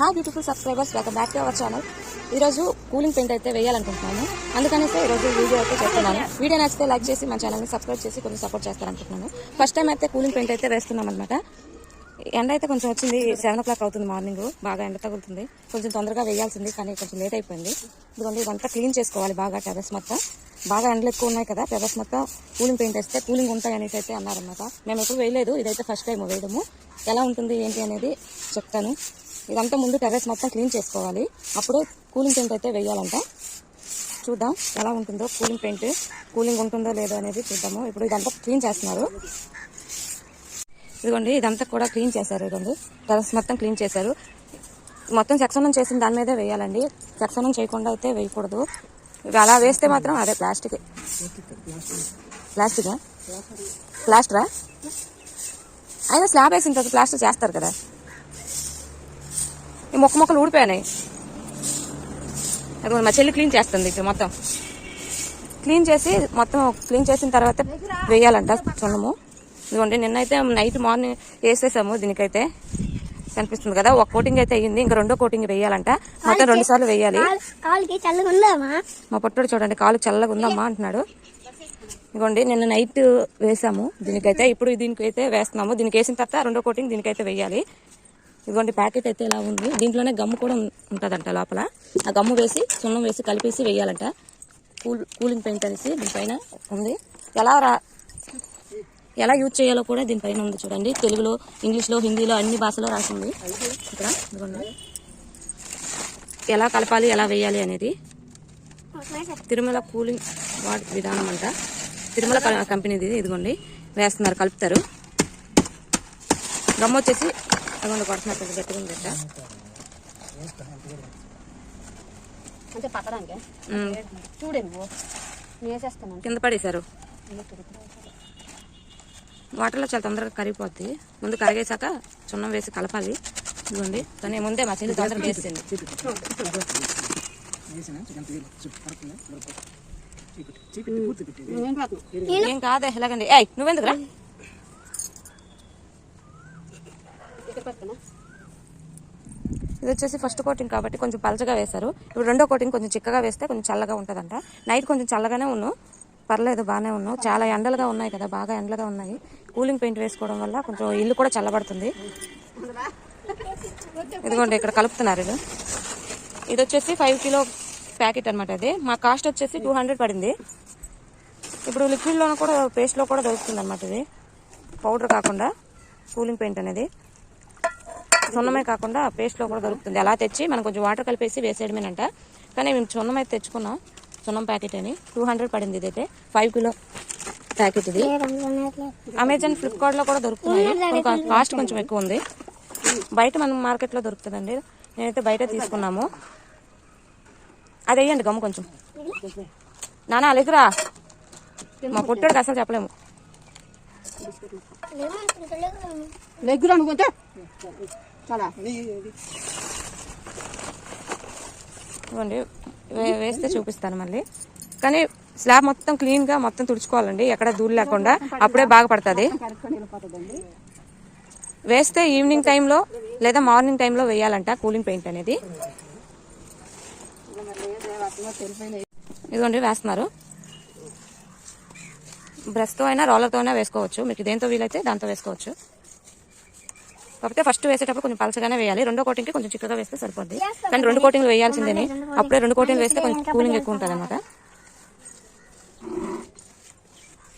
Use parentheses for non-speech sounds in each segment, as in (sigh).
Hi beautiful subscribers welcome back to our channel ఈరోజు cooling paint అయితే వేయాలనుకుంటున్నాను. అందుకనేసి ఈరోజు వీడియో అయితే చేస్తున్నాను. వీడియో నచ్చితే లైక్ చేసి మా ఛానల్ని సబ్స్క్రైబ్ చేసి కొంచెం సపోర్ట్ చేస్తారనుకుంటున్నాను. ఫస్ట్ టైం అయితే కూలింగ్ పెయింట్ అయితే వేస్తున్నాం అనమాట ఎండ అయితే కొంచెం వచ్చింది. సెవెన్ ఓ క్లాక్ అవుతుంది మార్నింగ్ బాగా ఎండ తగులుతుంది. కొంచెం తొందరగా వేయాల్సింది కానీ కొంచెం లేట్ అయిపోయింది. ఎందుకంటే ఇదంతా క్లీన్ చేసుకోవాలి బాగా టెరస్ మొత్తం. బాగా ఎండలు ఎక్కువ ఉన్నాయి కదా టెరస్ మొత్తం కూలింగ్ పెయింట్ వేస్తే కూలింగ్ ఉంటాయి అనేసి అయితే అన్నారనమాట మేము ఎప్పుడు వేయలేదు. ఇదైతే ఫస్ట్ టైం వేయడము. ఎలా ఉంటుంది ఏంటి అనేది చెప్తాను. ఇదంతా ముందు టెర్రస్ మొత్తం క్లీన్ చేసుకోవాలి. అప్పుడు కూలింగ్ పెయింట్ అయితే వేయాలంట. చూద్దాం ఎలా ఉంటుందో కూలింగ్ పెయింట్ కూలింగ్ ఉంటుందో లేదో అనేది చూద్దాము. ఇప్పుడు ఇదంతా క్లీన్ చేస్తున్నారు. ఇదిగోండి ఇదంతా కూడా క్లీన్ చేశారు ఇదిగోండి. టెర్రస్ మొత్తం క్లీన్ చేశారు. మొత్తం సెక్షనం చేసిన దాని మీదే వేయాలండి. సెక్షనం చేయకుండా అయితే వేయకూడదు. అలా వేస్తే మాత్రం అదే ప్లాస్టిక్ ప్లాస్టిక్ ప్లాస్టరా అయినా స్లాబ్ వేసిన తర్వాత ప్లాస్టర్ చేస్తారు కదా. ఈ మొక్క మొక్కలు ఊడిపోయాయి అది మా చెల్లి క్లీన్ చేస్తుంది ఇక్కడ మొత్తం. క్లీన్ చేసి మొత్తం క్లీన్ చేసిన తర్వాత వేయాలంట చున్నము ఇదిగోండి నిన్నైతే నైట్ మార్నింగ్ వేసేసాము దీనికైతే. కనిపిస్తుంది కదా ఒక కోటింగ్ అయితే అయ్యింది ఇంకా రెండో కోటింగ్ వేయాలంట. మొత్తం రెండు సార్లు వేయాలి. మా పొట్టుడు చూడండి కాలు చల్లగా ఉందమ్మా అంటున్నాడు. ఇదిగోండి నిన్న నైట్ వేసాము దీనికైతే. ఇప్పుడు దీనికైతే వేస్తున్నాము. దీనికి వేసిన తర్వాత రెండో కోటింగ్ దీనికైతే వేయాలి. ఇదిగోండి ప్యాకెట్ అయితే ఇలా ఉంది. దీంట్లోనే గమ్ము కూడా ఉంటుందంట లోపల. ఆ గమ్ము వేసి సున్నం వేసి కలిపేసి వేయాలంట. కూల్ కూలింగ్ పెయింట్ అనేసి దీనిపైన ఉంది. ఎలా రా ఎలా యూజ్ చేయాలో కూడా దీనిపైన ఉంది చూడండి. తెలుగులో ఇంగ్లీష్లో హిందీలో అన్ని భాషలో రాసింది. ఇక్కడ ఇదిగోండి. ఎలా కలపాలి ఎలా వేయాలి అనేది. తిరుమల కూలింగ్ వాట్ విధానం అంట. తిరుమల కంపెనీది ఇదిగోండి. వేస్తున్నారు కలుపుతారు. గమ్మ వచ్చేసి అదిగోండి కొడుతున్నారు కొంచెం గట్టిగా ఉంది అంట. పక్కడానికి చూడండి వేసేస్తాను. కింద పడేశారు. వాటర్లో చాలా తొందరగా కరిగిపోద్ది. ముందు కరిగేశాక చున్నం వేసి కలపాలి. ఇదిగోండి. కానీ ముందే మా చెల్లి తొందరగా వేసింది ఏం కాదే? ఎలాగండి? ఏయ్ నువ్వెందుకురా? ఇక్కడ ఇది వచ్చేసి ఫస్ట్ కోటింగ్ కాబట్టి కొంచెం పలచగా వేశారు. ఇప్పుడు రెండో కోటింగ్ కొంచెం చిక్కగా వేస్తే కొంచెం చల్లగా ఉంటుందంట. నైట్ కొంచెం చల్లగానే ఉన్నావు పర్లేదు బాగానే ఉన్నాం. చాలా ఎండలుగా ఉన్నాయి కదా బాగా ఎండలుగా ఉన్నాయి. కూలింగ్ పెయింట్ వేసుకోవడం వల్ల కొంచెం ఇల్లు కూడా చల్లబడుతుంది. ఇదిగోండి ఇక్కడ కలుపుతున్నారు ఇది ఇది వచ్చేసి ఫైవ్ కిలో ప్యాకెట్ అనమాట అది మా కాస్ట్ వచ్చేసి టూ హండ్రెడ్ పడింది. ఇప్పుడు లిక్విడ్లో కూడా పేస్ట్లో కూడా దొరుకుతుంది అనమాట ఇది. పౌడర్ కాకుండా కూలింగ్ పెయింట్ అనేది. సున్నమే కాకుండా పేస్ట్లో కూడా దొరుకుతుంది. అలా తెచ్చి మనం కొంచెం వాటర్ కలిపేసి వేసేయడమేనంట. కానీ మేము సున్నం అయితే తెచ్చుకున్నాం. సున్నం ప్యాకెట్ అని. టూ హండ్రెడ్ పడింది ఇదైతే. ఫైవ్ కిలో ప్యాకెట్ ఇది. అమెజాన్ ఫ్లిప్కార్ట్లో కూడా దొరుకుతున్నాయి. కాస్ట్ కొంచెం ఎక్కువ ఉంది. బయట మనం మార్కెట్లో దొరుకుతుందండి. నేనైతే బయట తీసుకున్నాము. అది వేయండి గమ్ము కొంచెం. నానా అలెదురా మా పుట్టాడు అసలు చెప్పలేము. లెగ్గురు అనుకుంటే ఇవ్వండి. వేస్తే చూపిస్తాను మళ్ళీ. కానీ స్లాబ్ మొత్తం క్లీన్గా మొత్తం తుడుచుకోవాలండి. ఎక్కడ ధూళి లేకుండా. అప్పుడే బాగా పడుతుంది. వేస్తే ఈవినింగ్ టైంలో లేదా మార్నింగ్ టైంలో వేయాలంట కూలింగ్ పెయింట్ అనేది. ఇదిగోండి వేస్తున్నారు. బ్రష్తో అయినా రోలర్తో అయినా వేసుకోవచ్చు. మీకు దేంతో వీలైతే దాంతో వేసుకోవచ్చు. కాకపోతే ఫస్ట్ వేసేటప్పుడు కొంచెం పలచగానే వేయాలి. రెండో కోటింగ్కి కొంచెం చిక్కగా వేస్తే సరిపోద్ది. కానీ రెండు కోటింగ్లు వేయాల్సిందేని. అప్పుడే రెండు కోటింగ్లు వేస్తే కొంచెం కూలింగ్ ఎక్కువ ఉంటుంది అనమాట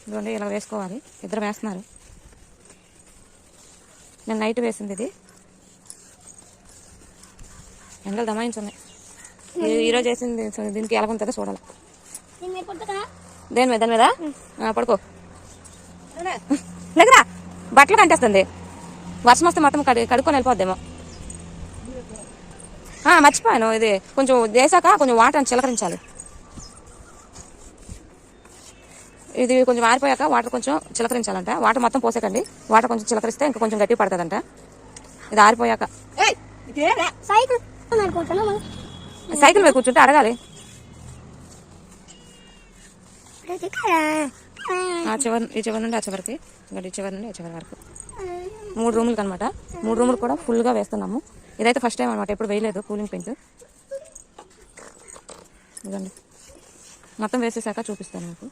ఇదిగోండి ఇలా వేసుకోవాలి. ఇద్దరు వేస్తున్నారు. నేను నైట్ వేసింది ఇది. ఎండలు దమాయించున్నాయి. ఈరోజు వేసింది దీనికి ఎలా ఉంటుందో చూడాలి. దేని మీద దాని మీద? పడుకో. (laughs) బట్టలు కంటేస్తుంది. వర్షం వస్తే మొత్తం కడి కడుక్కొని వెళ్ళిపోద్దేమో. మర్చిపోయాను ఇది. కొంచెం వేసాక కొంచెం వాటర్ చిలకరించాలి. ఇది కొంచెం ఆరిపోయాక వాటర్ కొంచెం చిలకరించాలంట. వాటర్ మొత్తం పోసేకండి. వాటర్ కొంచెం చిలకరిస్తే ఇంకా కొంచెం గట్టి పడుతుందంట. ఇది ఆరిపోయాక. సైకిల్. మీద కూర్చుంటే అడగాలి. ఆ చివరి ఈ చివరి నుండి ఆ చివరికి. ఇంకా ఈ చివరి నుండి చివరి వరకు. మూడు రూములకి అనమాట మూడు రూములు కూడా ఫుల్గా వేస్తున్నాము. ఇదైతే ఫస్ట్ టైం అనమాట ఎప్పుడు వేయలేదు కూలింగ్ పెయింట్ ఇదండి మొత్తం వేసేసాక చూపిస్తాను మీకు.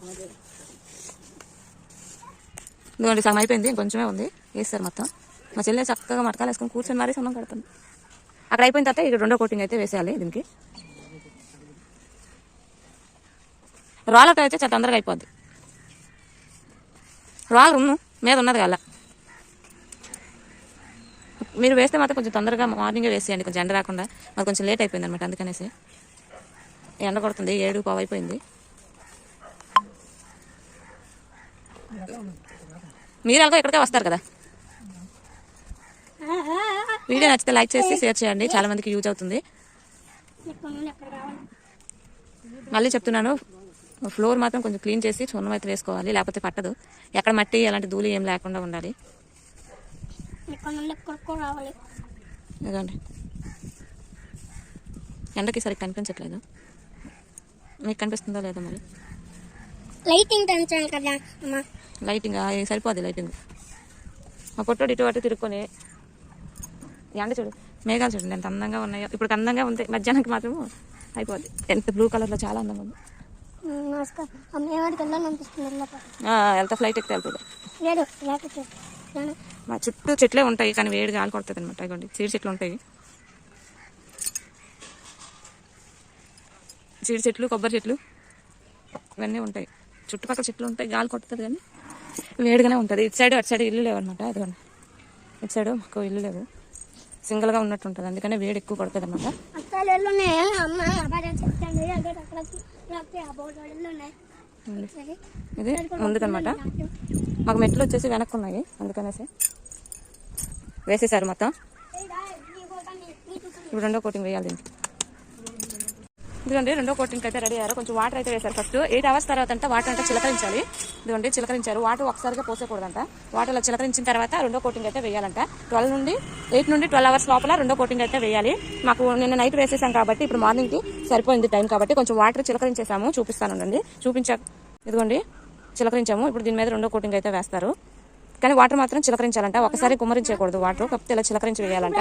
ఇదిగోండి సగం అయిపోయింది ఇంకొంచమే ఉంది. వేస్తారు మొత్తం. మా చెల్లె చక్కగా మటకాలు వేసుకొని కూర్చొని మరీ సొన్నం కడుతుంది. అక్కడ అయిపోయిన తర్వాత ఇక్కడ రెండో కోటింగ్ అయితే వేసేయాలి దీనికి. రాళ్ళతో అయితే చాలా తొందరగా అయిపోద్ది. రాళ్ళు మీద ఉన్నది కదా మీరు వేస్తే మాత్రం కొంచెం తొందరగా మార్నింగే వేసేయండి కొంచెం ఎండ రాకుండా. మాకు కొంచెం లేట్ అయిపోయింది అనమాట అందుకనేసి. ఎండ కొడుతుంది ఏడు పావు అయిపోయింది మీరు అలాగో ఇక్కడికే వస్తారు కదా. వీడియో నచ్చితే లైక్ చేసి షేర్ చేయండి. చాలా మందికి యూజ్ అవుతుంది. మళ్ళీ చెప్తున్నాను. ఫ్లోర్ మాత్రం కొంచెం క్లీన్ చేసి సున్నం అయితే వేసుకోవాలి లేకపోతే పట్టదు. ఎక్కడ మట్టి అలాంటి ధూళి ఏం లేకుండా ఉండాలి. ఇదండి ఎండకి సరిగ్గా కనిపించట్లేదు. మీకు కనిపిస్తుందో లేదో మరి? లైటింగ్ కదా లైటింగ్? సరిపోదు లైటింగ్. మా పొట్టోడు ఇటు అటు తిరుక్కొని ఎండ చూడు మేఘాలు చూడండి ఎంత అందంగా ఉన్నాయో. ఇప్పుడు అందంగా ఉంది మధ్యాహ్నానికి మాత్రం అయిపోద్ది. ఎంత బ్లూ కలర్లో చాలా అందంగా ఉంది. వెళ్తా ఫ్లైట్ ఎక్కితే వెళ్తుంది మా చుట్టూ చెట్లే ఉంటాయి కానీ వేడి గాలి కొడుతుంది అనమాట ఇవ్వండి చీడి చెట్లు ఉంటాయి. చీడి చెట్లు కొబ్బరి చెట్లు ఇవన్నీ ఉంటాయి. చుట్టుపక్కల చెట్లు ఉంటాయి గాలి కొడుతుంది కానీ వేడిగానే ఉంటుంది. ఇటు సైడ్ అటు సైడ్ ఇల్లు లేవు అనమాట అదిగోండి ఇటు సైడ్ మాకు ఇల్లు లేవు. సింగిల్గా ఉన్నట్టు ఉంటుంది అందుకనే వేడి ఎక్కువ అనమాట ఉన్నాయి సరే. ఇది ముందుకనమాట మాకు మెట్లు వచ్చేసి వెనక్కి ఉన్నాయి అందుకనేసి వేసేసారు మొత్తం. ఇప్పుడు రెండో కోటింగ్ వేయాలి ఇదిగోండి రెండో కోటింగ్ అయితే రెడీ అయ్యారు. కొంచెం వాటర్ అయితే వేశారు ఫస్ట్. ఎయిట్ అవర్స్ తర్వాత అంతా వాటర్ అంతా చిలకరించాలి. ఇదిగోండి చిలకరించారు. వాటర్ ఒకసారిగా పోసేకూడదంట. వాటర్ అలా చిలకరించిన తర్వాత రెండో కోటింగ్ అయితే వేయాలంట. ట్వెల్వ్ నుండి ఎయిట్ నుండి ట్వెల్వ్ అవర్స్ లోపల రెండో కోటింగ్ అయితే వేయాలి. మాకు నిన్న నైట్ వేసేసాం కాబట్టి ఇప్పుడు మార్నింగ్కి సరిపోయింది టైం కాబట్టి కొంచెం వాటర్ చిలకరించేసాము. చూపిస్తానండి చూపించా ఇదిగోండి చిలకరించాము. ఇప్పుడు దీని మీద రెండో కోటింగ్ అయితే వేస్తారు. కానీ వాటర్ మాత్రం చిలకరించాలంట. ఒకసారి కుమ్మరించకూడదు వాటర్. కాకపోతే ఇలా చిలకరించి వేయాలంట.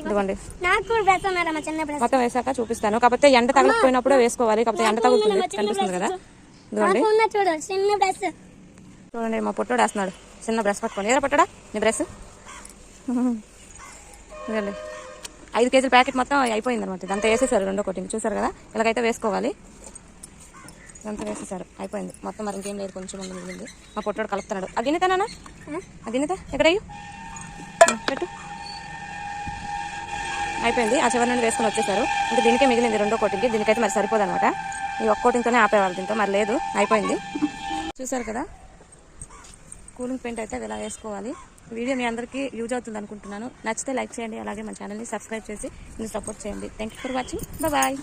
ఇదిగోండి. మొత్తం వేసాక చూపిస్తాను. కాకపోతే ఎండ తగలకపోయినప్పుడే వేసుకోవాలి. కాకపోతే ఎండ తగులుతుంది. కనిపిస్తుంది కదా. చూడు చిన్న బ్రష్. చూడండి మా పొట్టోడు వేస్తున్నాడు. చిన్న బ్రష్ పట్టుకొని ఏదో పట్టడా? నీ బ్రష్? ఐదు కేజీల ప్యాకెట్ మొత్తం అయిపోయింది అనమాట ఇదంతా వేసేసారు రెండో కోటింగ్ చూసారు కదా? ఇలాగైతే వేసుకోవాలి. ఇదంతా వేసేసారు. అయిపోయింది. మొత్తం మరి ఇంకేం లేదు. కొంచెం ఉంది మిగిలింది. మా పొట్టోడు కలుపుతున్నాడు. ఆ గిన్నెతేనా ఆ? గిన్నెత ఎక్కడయ్యు? పెట్టు. అయిపోయింది. ఆ చివరి నుండి వేసుకొని వచ్చేసారు. ఇంకా దీనికే మిగిలింది రెండో కోటింగ్కి దీనికైతే మరి సరిపోదు అనమాట ఈ ఒక్కోటితోనే ఆపేవాళ్ళు దీంతో మరి లేదు అయిపోయింది. చూసారు కదా? కూలింగ్ పెయింట్ అయితే ఇలా వేసుకోవాలి? వీడియో మీ అందరికీ యూజ్ అవుతుంది అనుకుంటున్నాను. నచ్చితే లైక్ చేయండి అలాగే మన ఛానల్ని సబ్స్క్రైబ్ చేసి మీరు సపోర్ట్ చేయండి. Thank you for watching bye